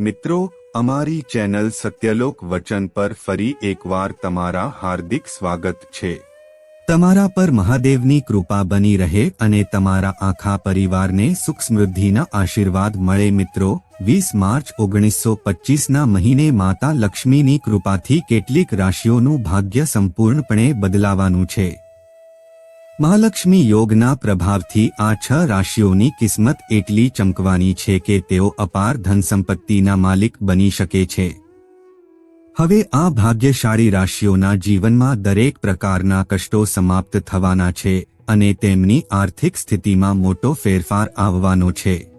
મિત્રો, અમારી ચેનલ સત્યલોક વચન પર ફરી એકવાર તમારા હાર્દિક સ્વાગત છે. તમારા પર મહાદેવની કૃપા બની રહે અને તમારા આખા પરિવારને સુખ સમૃદ્ધિના આશીર્વાદ મળે મિત્રો, વીસ માર્ચ ઓગણીસો પચીસના મહિને માતા લક્ષ્મીની કૃપાથી કેટલીક રાશિઓનું ભાગ્ય સંપૂર્ણપણે બદલાવાનું છે. મહાલક્ષ્મી યોગના પ્રભાવથી આ છ રાશિઓની કિસ્મત એટલી ચમકવાની છે કે તેઓ અપાર ધન સંપત્તિના માલિક બની શકે છે. હવે આ ભાગ્યશાળી રાશિઓના જીવનમાં દરેક પ્રકારના કષ્ટો સમાપ્ત થવાના છે અને તેમની આર્થિક સ્થિતિમાં મોટો ફેરફાર આવવાનો છે.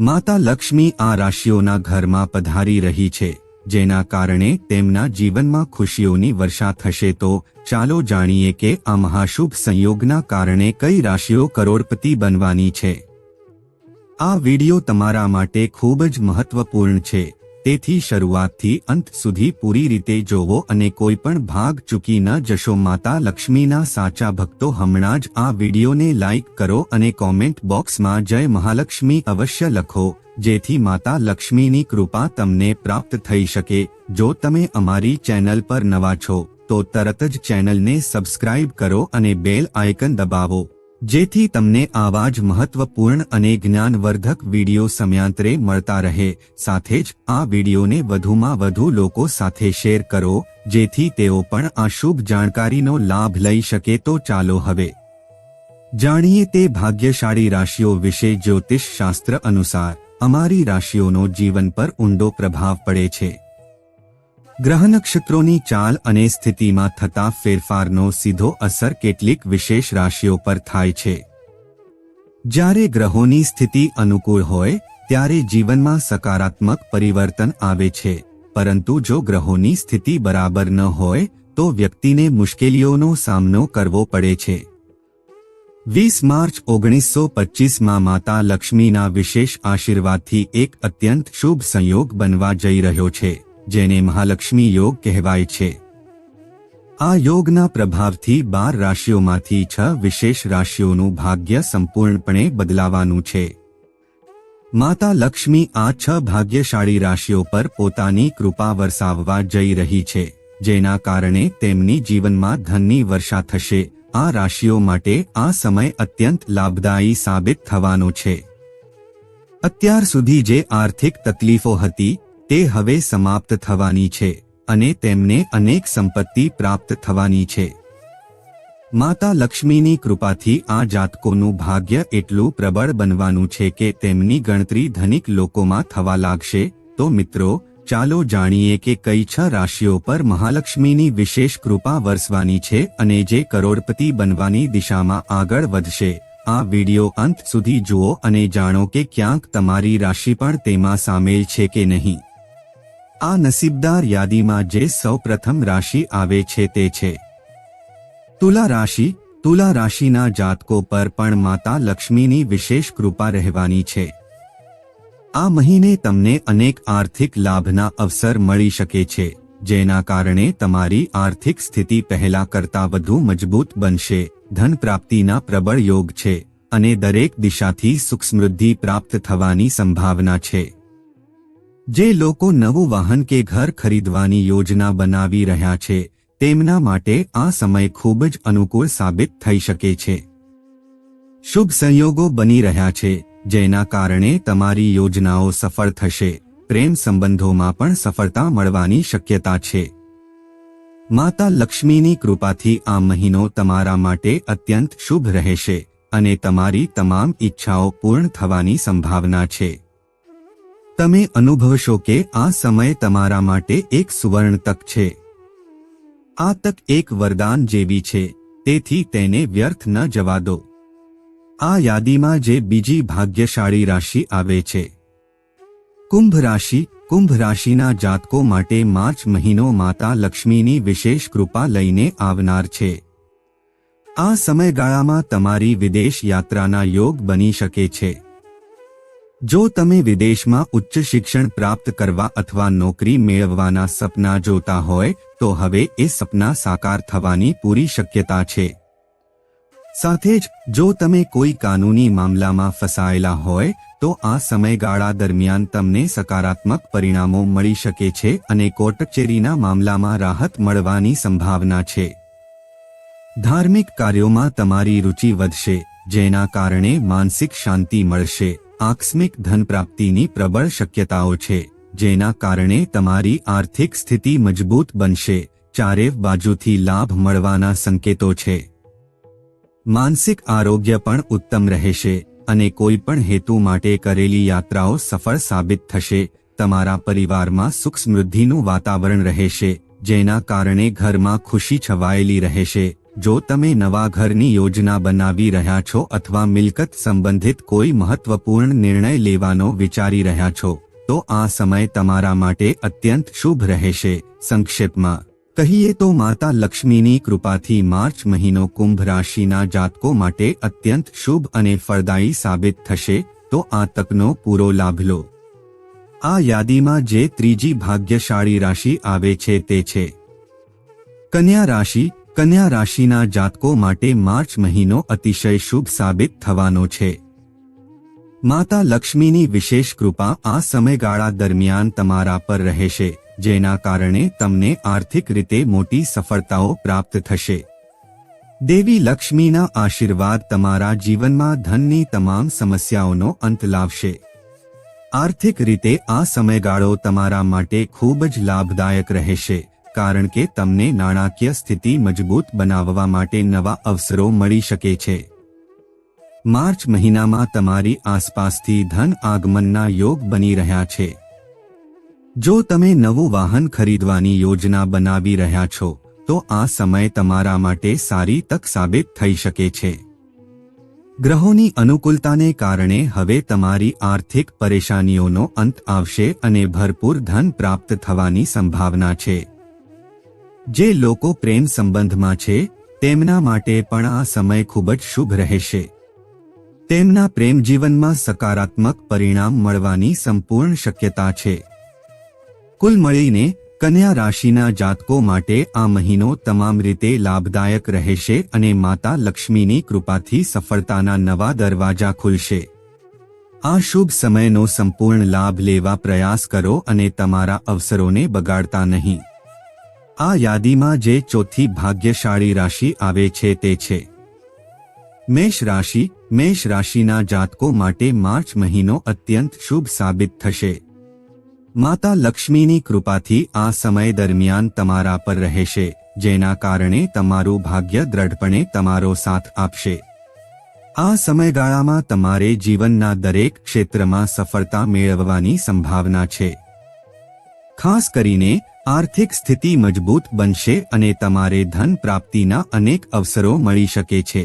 માતા લક્ષ્મી આ રાશિઓના ઘરમાં પધારી રહી છે. જેના કારણે તેમના જીવનમાં ખુશીઓની વર્ષા થશે તો ચાલો જાણીએ કે આ મહાશુભ સંયોગના કારણે કઈ રાશિઓ કરોડપતિ બનવાની છે. આ વિડિયો તમારા માટે ખૂબ જ મહત્વપૂર્ણ છે. તેથી શરૂઆતથી અંત સુધી પૂરી રીતે જોવો અને કોઈ પણ ભાગ ચૂકી ન જશો. માતા લક્ષ્મીના સાચા ભક્તો, હમણાં જ આ વિડિયોને લાઇક કરો અને કોમેન્ટ બોક્સમાં જય મહાલક્ષ્મી અવશ્ય લખો. જેથી માતા લક્ષ્મીની કૃપા તમને પ્રાપ્ત થઈ શકે. જો તમે અમારી ચેનલ પર નવા છો, તો તરત જ ચેનલને સબસ્ક્રાઇબ કરો અને બેલ આઇકન દબાવો. જેથી તમને આવા જ મહત્વપૂર્ણ અને જ્ઞાનવર્ધક વિડિયો સમયાંતરે મળતા રહે. સાથે જ આ વિડિયોને વધુમાં વધુ લોકો સાથે શેર કરો, જેથી તેઓ પણ આ શુભ જાણકારીનો લાભ લઈ શકે તો ચાલો હવે. જાણીએ તે ભાગ્યશાળી રાશિઓ વિશે જ્યોતિષ શાસ્ત્ર અનુસાર. અમારી રાશિઓનો જીવન પર ઊંડો પ્રભાવ પડે છે. ગ્રહ નક્ષત્રોની ચાલ અને સ્થિતિમાં થતા ફેરફારનો સીધો અસર કેટલીક વિશેષ રાશિઓ પર થાય છે. જ્યારે ગ્રહોની સ્થિતિ અનુકૂળ હોય, ત્યારે જીવનમાં સકારાત્મક પરિવર્તન આવે છે. પરંતુ જો ગ્રહોની સ્થિતિ બરાબર ન હોય, તો વ્યક્તિને મુશ્કેલીઓનો સામનો કરવો પડે છે. વીસ માર્ચ ઓગણીસો પચીસમાં માતા લક્ષ્મીના વિશેષ આશીર્વાદથી એક અત્યંત શુભ સંયોગ બનવા જઈ રહ્યો છે, જેને મહાલક્ષ્મી યોગ કહેવાય છે. આ યોગના પ્રભાવથી બાર રાશિઓમાંથી છ વિશેષ રાશિઓનું ભાગ્ય સંપૂર્ણપણે બદલાવાનું છે. માતા લક્ષ્મી આ છ ભાગ્યશાળી રાશિઓ પર પોતાની કૃપા વરસાવવા જઈ રહી છે, જેના કારણે તેમની જીવનમાં ધનની વર્ષા થશે આ રાશિઓ માટે આ સમય અત્યંત લાભદાયી સાબિત થવાનો છે. અત્યાર સુધી જે આર્થિક તકલીફો હતી, તે હવે સમાપ્ત થવાની છે અને તેમને અનેક સંપત્તિ પ્રાપ્ત થવાની છે. માતા લક્ષ્મીની કૃપાથી આ જાતકોનું ભાગ્ય એટલું પ્રબળ બનવાનું છે કે તેમની ગણતરી ધનિક લોકોમાં થવા લાગશે, તો મિત્રો ચાલો જાણીએ કે કઈ છ રાશિઓ પર મહાલક્ષ્મીની વિશેષ કૃપા વરસવાની છે અને જે કરોડપતિ બનવાની દિશામાં આગળ વધશે. આ વિડિયો અંત સુધી જુઓ અને જાણો કે ક્યાંક તમારી રાશિ પણ તેમાં સામેલ છે કે નહીં. આ નસીબદાર યાદીમાં જે સૌ પ્રથમ રાશિ આવે છે તે છે. તુલા રાશિ, તુલા રાશિના જાતકો પર પણ માતા લક્ષ્મીની વિશેષ કૃપા રહેવાની છે. આ મહિને તમને અનેક આર્થિક લાભના અવસર મળી શકે છે, જેના કારણે તમારી આર્થિક સ્થિતિ પહેલા કરતા વધુ મજબૂત બનશે. ધન પ્રાપ્તિના પ્રબળ યોગ છે, અને દરેક દિશાથી સુખ સમૃદ્ધિ પ્રાપ્ત થવાની સંભાવના છે. જે લોકો નવું વાહન કે ઘર ખરીદવાની યોજના બનાવી રહ્યા છે, તેમના માટે આ સમય ખૂબ જ અનુકૂળ સાબિત થઈ શકે છે. શુભ સંયોગો બની રહ્યા છે જેના કારણે તમારી યોજનાઓ સફળ થશે. પ્રેમ સંબંધોમાં પણ સફળતા મળવાની શક્યતા છે. માતા લક્ષ્મીની કૃપાથી આ મહિનો તમારા માટે અત્યંત શુભ રહેશે અને તમારી તમામ ઈચ્છાઓ પૂર્ણ થવાની સંભાવના છે. તમે અનુભવશો કે આ સમય તમારા માટે એક સુવર્ણ તક છે. આ તક એક વરદાન જેવી છે, તેથી તેને વ્યર્થ ન જવા દો. આ યાદીમાં જે બીજી ભાગ્યશાળી રાશિ આવે છે. કુંભ રાશિ, કુંભ રાશિના જાતકો માટે માર્ચ મહિનો માતા લક્ષ્મીની વિશેષ કૃપા લઈને આવનાર છે. આ સમયગાળામાં તમારી વિદેશ યાત્રાના યોગ બની શકે છે. જો તમે વિદેશમાં ઉચ્ચ શિક્ષણ પ્રાપ્ત કરવા અથવા નોકરી મેળવવાના સપના જોતા હોય, તો હવે એ સપના સાકાર થવાની પૂરી શક્યતા છે. સાથે જ, જો તમે કોઈ કાનૂની મામલામાં ફસાયેલા હોય, તો આ સમયગાળા દરમિયાન તમને સકારાત્મક પરિણામો મળી શકે છે અને કોર્ટ કચેરીના મામલામાં રાહત મળવાની સંભાવના છે. ધાર્મિક કાર્યોમાં તમારી રુચિ વધશે, જેના કારણે માનસિક શાંતિ મળશે. આકસ્મિક ધન પ્રાપ્તિની પ્રબળ શક્યતાઓ છે, જેના કારણે તમારી આર્થિક સ્થિતિ મજબૂત બનશે. ચારે બાજુથી લાભ મળવાના સંકેતો છે. માનસિક આરોગ્ય પણ ઉત્તમ રહેશે અને કોઈ પણ હેતુ માટે કરેલી યાત્રાઓ સફળ સાબિત થશે. તમારા પરિવારમાં સુખ સમૃદ્ધિનું વાતાવરણ રહેશે, જેના કારણે ઘરમાં ખુશી છવાયેલી રહેશે. જો તમે નવા ઘરની યોજના બનાવી રહ્યા છો અથવા મિલકત સંબંધિત કોઈ મહત્વપૂર્ણ નિર્ણય લેવાનો વિચારી રહ્યા છો, તો આ સમય તમારા માટે અત્યંત શુભ રહેશે. સંક્ષેપમાં કહીએ તો માતા લક્ષ્મીની કૃપાથી માર્ચ મહિનો કુંભ રાશિના જાતકો માટે અત્યંત શુભ અને ફળદાયી સાબિત થશે, તો આ તકનો પૂરો લાભ લો. આ યાદીમાં જે ત્રીજી ભાગ્યશાળી રાશિ આવે છે તે છે. કન્યા રાશિ, કન્યા રાશિના જાતકો માટે માર્ચ મહિનો અતિશય શુભ સાબિત થવાનો છે. માતા લક્ષ્મીની વિશેષ કૃપા આ સમયગાળા દરમિયાન તમારા પર રહેશે. જેના કારણે તમને આર્થિક રીતે મોટી સફળતાઓ પ્રાપ્ત થશે. દેવી લક્ષ્મીના આશીર્વાદ તમારા જીવનમાં ધનની તમામ સમસ્યાઓનો અંત લાવશે. આર્થિક રીતે આ સમયગાળો તમારા માટે ખૂબ જ લાભદાયક રહેશે, કારણ કે તમને નાણાકીય સ્થિતિ મજબૂત બનાવવા માટે નવા અવસરો મળી શકે છે. માર્ચ મહિનામાં તમારી આસપાસથી ધન આગમનના યોગ બની રહ્યા છે. જો તમે નવું વાહન ખરીદવાની યોજના બનાવી રહ્યા છો, તો આ સમય તમારા માટે સારી તક સાબિત થઈ શકે છે. ગ્રહોની અનુકૂળતાને કારણે હવે તમારી આર્થિક પરેશાનીઓનો અંત આવશે અને ભરપૂર ધન પ્રાપ્ત થવાની સંભાવના છે. જે લોકો પ્રેમ સંબંધમાં છે, તેમના માટે પણ આ સમય ખૂબ જ શુભ રહેશે. તેમના પ્રેમ જીવનમાં સકારાત્મક પરિણામ મળવાની સંપૂર્ણ શક્યતા છે. કુલ મળીને કન્યા રાશિના જાતકો માટે આ મહિનો તમામ રીતે લાભદાયક રહેશે અને માતા લક્ષ્મીની કૃપાથી સફળતાના નવા દરવાજા ખુલશે. આ શુભ સમયનો સંપૂર્ણ લાભ લેવા પ્રયાસ કરો અને તમારા અવસરોને બગાડતા નહીં. આ યાદીમાં જે ચોથી ભાગ્યશાળી રાશિ આવે છે તે છે. મેષ રાશિ, મેષ રાશિના જાતકો માટે માર્ચ મહિનો અત્યંત શુભ સાબિત થશે. માતા લક્ષ્મીની કૃપાથી આ સમય દરમિયાન તમારા પર રહેશે, જેના કારણે તમારું ભાગ્ય દ્રઢપણે તમારો સાથ આપશે. આ સમયગાળામાં તમારે જીવનના દરેક ક્ષેત્રમાં સફળતા મેળવવાની સંભાવના છે. ખાસ કરીને, આર્થિક સ્થિતિ મજબૂત બનશે અને તમારે ધન પ્રાપ્તિના અનેક અવસરો મળી શકે છે.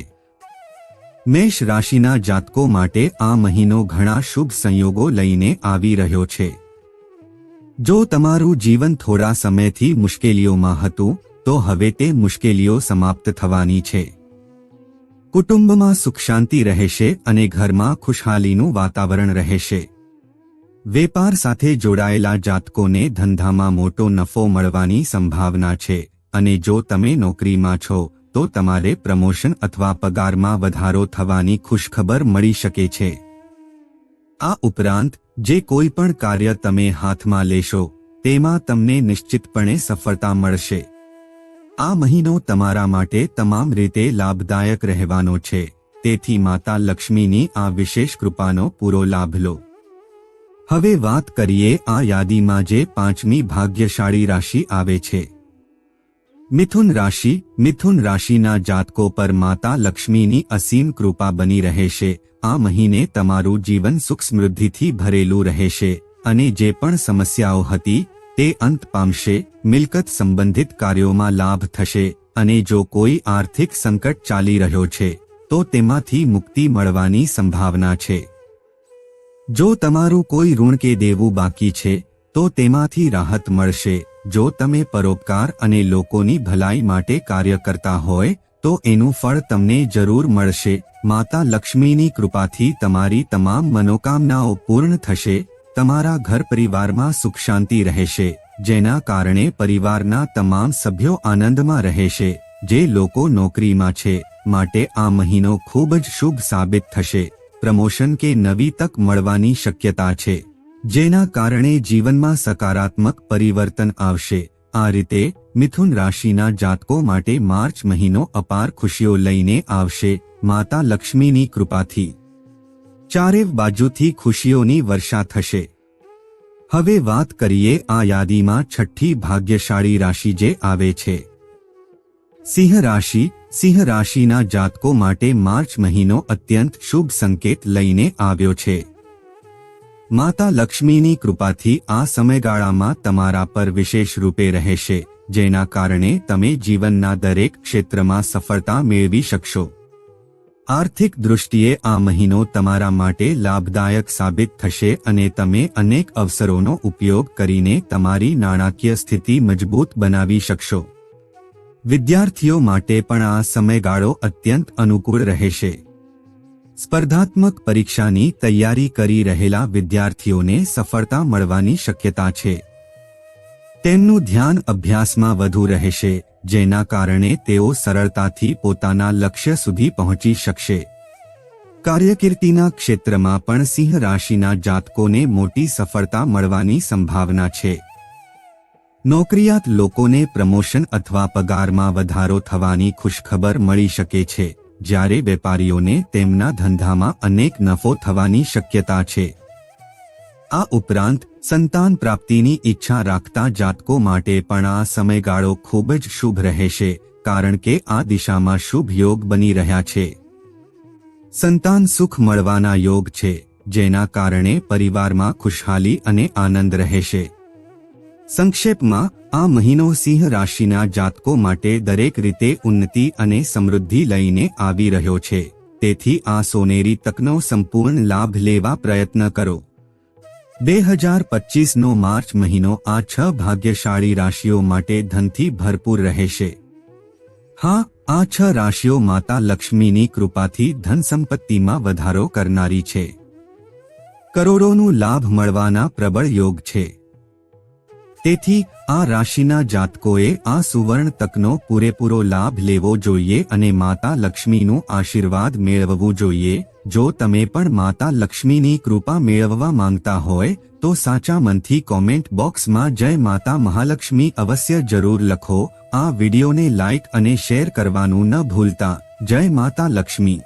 મેષ રાશિના જાતકો માટે આ મહિનો ઘણા શુભ સંયોગો લઈને આવી રહ્યો છે. જો તમારું જીવન થોડા સમયથી મુશ્કેલીઓમાં હતું, તો હવે તે મુશ્કેલીઓ સમાપ્ત થવાની છે. કુટુંબમાં સુખ શાંતિ રહેશે અને ઘરમાં ખુશહાલીનું વાતાવરણ રહેશે. વેપાર સાથે જોડાયેલા જાતકોને ધંધામાં મોટો નફો મળવાની સંભાવના છે, અને જો તમે નોકરીમાં છો, તો તમારે પ્રમોશન અથવા પગારમાં વધારો થવાની ખુશખબર મળી શકે છે. આ ઉપરાંત જે કોઈ પણ કાર્ય તમે હાથમાં લેશો, તેમાં તમને નિશ્ચિતપણે સફળતા મળશે. આ મહિનો તમારા માટે તમામ રીતે લાભદાયક રહેવાનો છે. તેથી માતા લક્ષ્મીની આ વિશેષ કૃપાનો પૂરો લાભ લો. હવે વાત કરીએ આ યાદીમાં જે પાંચમી ભાગ્યશાળી રાશિ આવે છે. મિથુન રાશિ, મિથુન રાશિના જાતકો પર માતા લક્ષ્મીની અસીમ કૃપા બની રહેશે. આ મહિને તમારું જીવન સુખ સમૃદ્ધિથી ભરેલું રહેશે અને જે પણ સમસ્યાઓ હતી, તે અંત પામશે. મિલકત સંબંધિત કાર્યોમાં લાભ થશે અને જો કોઈ આર્થિક સંકટ ચાલી રહ્યો છે, તો તેમાંથી મુક્તિ મળવાની સંભાવના છે. જો તમારું કોઈ ઋણ કે દેવું બાકી છે તો તેમાંથી રાહત મળશે. જો તમે પરોપકાર અને લોકોની ભલાઈ માટે કાર્ય કરતા હોય, તો એનું ફળ તમને જરૂર મળશે. માતા લક્ષ્મીની કૃપાથી તમારી તમામ મનોકામનાઓ પૂર્ણ થશે. તમારા ઘર પરિવારમાં સુખ શાંતિ રહેશે, જેના કારણે પરિવારના તમામ સભ્યો આનંદમાં રહેશે. જે લોકો નોકરીમાં છે, માટે આ મહિનો ખૂબ જ શુભ સાબિત થશે. પ્રમોશન કે નવી તક મળવાની શક્યતા છે. જેના કારણે જીવનમાં સકારાત્મક પરિવર્તન આવશે. આ રીતે મિથુન રાશિના જાતકો માટે માર્ચ મહિનો અપાર ખુશીઓ લઈને આવશે. માતા લક્ષ્મીની કૃપાથી. ચારે બાજુથી ખુશીઓની વર્ષા થશે. હવે વાત કરીએ આ યાદીમાં છઠ્ઠી ભાગ્યશાળી રાશિ જે આવે છે. સિંહ રાશિ. સિંહ રાશિના જાતકો માટે માર્ચ મહિનો અત્યંત શુભ સંકેત લઈને આવ્યો છે. માતા લક્ષ્મીની કૃપાથી આ સમયગાળામાં તમારા પર વિશેષ રૂપે રહેશે, જેના કારણે તમે જીવનના દરેક ક્ષેત્રમાં સફળતા મેળવી શકશો. આર્થિક દૃષ્ટિએ આ મહિનો તમારા માટે લાભદાયક સાબિત થશે અને તમે અનેક અવસરોનો ઉપયોગ કરીને તમારી નાણાકીય સ્થિતિ મજબૂત બનાવી શકશો. વિદ્યાર્થીઓ માટે પણ આ સમયગાળો અત્યંત અનુકૂળ રહેશે. સ્પર્ધાત્મક પરીક્ષાની તૈયારી કરી રહેલા વિદ્યાર્થીઓને સફળતા મળવાની શક્યતા છે. તેમનું ધ્યાન અભ્યાસમાં વધુ રહેશે, જેના કારણે તેઓ સરળતાથી પોતાના લક્ષ્ય સુધી પહોંચી શકશે. કાર્યકીર્તિના ક્ષેત્રમાં પણ સિંહ રાશિના જાતકોને મોટી સફળતા મળવાની સંભાવના છે. નોકરિયાત લોકોને પ્રમોશન અથવા પગારમાં વધારો થવાની ખુશખબર મળી શકે છે. જ્યારે વેપારીઓને તેમના ધંધામાં અનેક નફો થવાની શક્યતા છે. આ ઉપરાંત, સંતાન પ્રાપ્તિની ઈચ્છા રાખતા જાતકો માટે પણ આ સમયગાળો ખૂબ જ શુભ રહેશે, કારણ કે આ દિશામાં શુભ યોગ બની રહ્યા છે. સંતાન સુખ મળવાના યોગ છે, જેના કારણે પરિવારમાં ખુશહાલી અને આનંદ રહેશે. સંક્ષેપમાં, આ મહિનો સિંહ રાશિના જાતકો માટે દરેક રીતે ઉન્નતિ અને સમૃદ્ધિ લઈને આવી રહ્યો છે. તેથી આ સોનેરી તકનો સંપૂર્ણ લાભ લેવા પ્રયત્ન કરો. બે હજાર પચીસનો માર્ચ મહિનો આ છ ભાગ્યશાળી રાશિઓ માટે ધનથી ભરપૂર રહેશે. હા, આ છ રાશિઓ માતા લક્ષ્મીની કૃપાથી ધન સંપત્તિમાં વધારો કરનારી છે. કરોડોનું લાભ મળવાના પ્રબળ યોગ છે. તેથી આ રાશિના જાતકોએ આ સુવર્ણ તકનો પૂરેપૂરો લાભ લેવો જોઈએ અને માતા લક્ષ્મીનું આશીર્વાદ મેળવવું જોઈએ. જો તમે પણ માતા લક્ષ્મીની કૃપા મેળવવા માંગતા હોય, તો સાચા મનથી કોમેન્ટ બોક્સમાં જય માતા મહાલક્ષ્મી અવશ્ય જરૂર લખો. આ વિડીયોને લાઇક અને શેર કરવાનું ન ભૂલતા. જય માતા લક્ષ્મી.